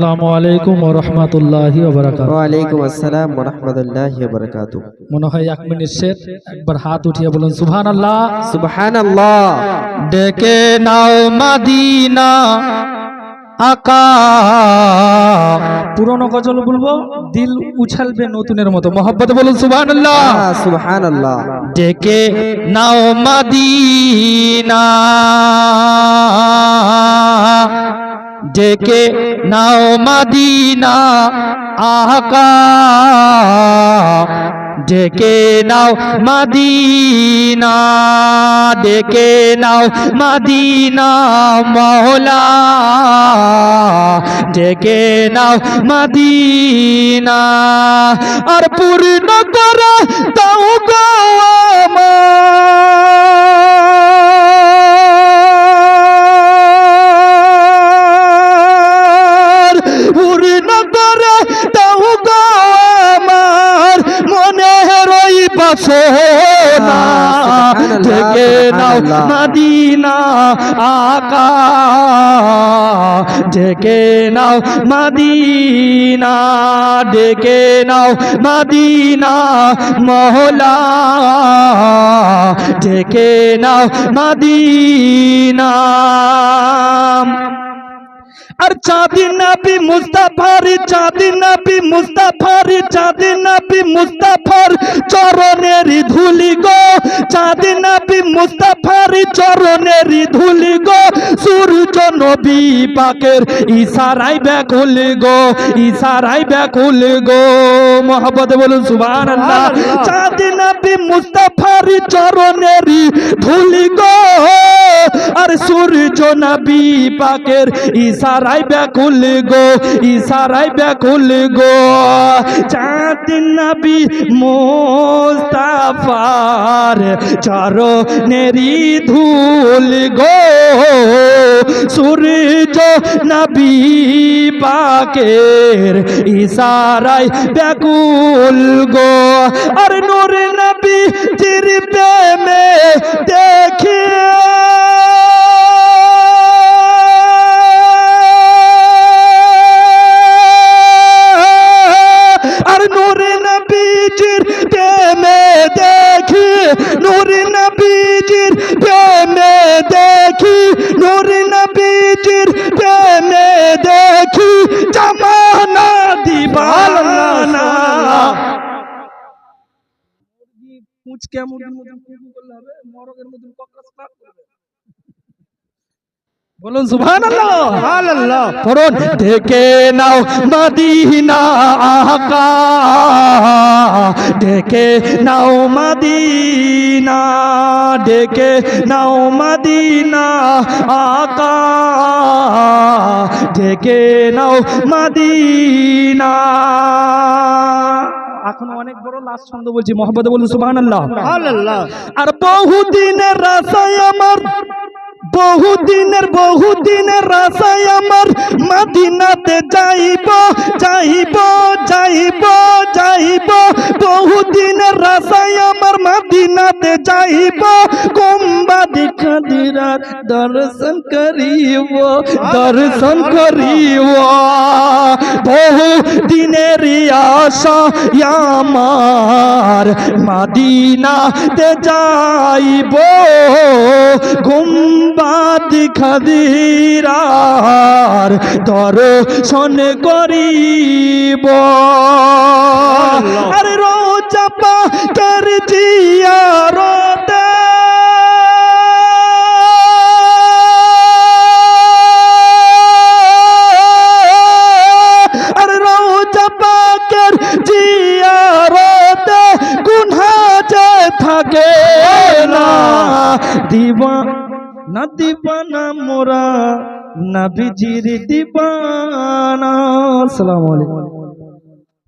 আসসালামু আলাইকুম ওয়া রাহমাতুল্লাহি ওয়া বারাকাতুহু ওয়ালাইকুম আসসালাম রহমতুল্লাহ বরকাতু মনে হয় এক মিনিট শের একবার হাত উঠিয়ে বলুন সুবহানাল্লাহ। ডেকে নাও মাদিনা আকা পুরনো গজল বলব দিল উছালবে নতুনের মতো। মোহাব্বতে বলুন সুবহানাল্লাহ। সুবহান আল্লাহ ডেকে নাও মাদিনা ডেকে নাও মাদিনা আকা, ডেকে নাও মাদিনা, ডেকে নাও মাদিনা মহলা, ডেকে নাও মাদিনা। আর পূর্ণ করে তাও পূর্ণ করে তাও গো আমার, মনে রই বাসনা থেকে নাও মাদিনা আকা। ডেকে নাও মাদিনা ডেকে নাও মাদিনা মহলা। ডেকে নাও মাদিনা। আর চাঁদি নবী মুস্তাফার চাঁদি নবী মুস্তাফার চাঁদি নবী মুস্তাফার চরণের ধুলি গো। চাঁদি নবী মুস্তাফার চরণের ধুলি গো। সূর্য নবী পাকের ইশারায় ব্যাকুল গো ইশারায় ব্যাকুল গো। মোহাম্মদ বলুন সুবহানাল্লাহ। চাঁদি নবী মুস্তাফার নবী পাকের ইশারায় ব্যাকুল গো, ইশারায় ব্যাকুল গো। চাঁদ নবী মোস্তাফার চরণেরি ধুল গো। সূর্য নবী পাকের ইশারায় ব্যাকুল গো। আর নূর নবী জির প্রেমে দেখিয়ে নূর নবীজির প্রেমে দেখি নূর নবীজির প্রেমে দেখি নূর নবীজির প্রেমে দেখি জামানা দিবানা মুচকে মুরগির মতন কুকু করলে হবে মরগের মতন ককরাস পাক করবে বলুন সুবহানাল্লাহ। পড়ুন ডেকে নাও মদিনা আকা ডেকে নাও মদিনা ডেকে নাও মদিনা আকা ডেকে নাও মদিনা। এখন অনেক বড় লাস্ট ছন্দ বলছি মোহাম্মদ বলুন সুবহানাল্লাহ। আর বহুদিনের রাসায় আমার বহুদিনের বহুদিনের রাসায় আমার মদিনাতে যাইব যাইব যাইব যাইব। বহুদিনের রাসায় আমার মদিনাতে যাইব কুম্বা দেখা দিরার দর্শন করিব দর্শন করিব। বহু দিনের আশা আমার মদিনাতে যাইব। গুম্বাদ খাদিরার দর্শন করিব। আরে রোজা পাকের জিয়ারতে থাকে না? দিবা না দিবানা মোরা নবীজির দিবানা। আসসালামু আলাইকুম।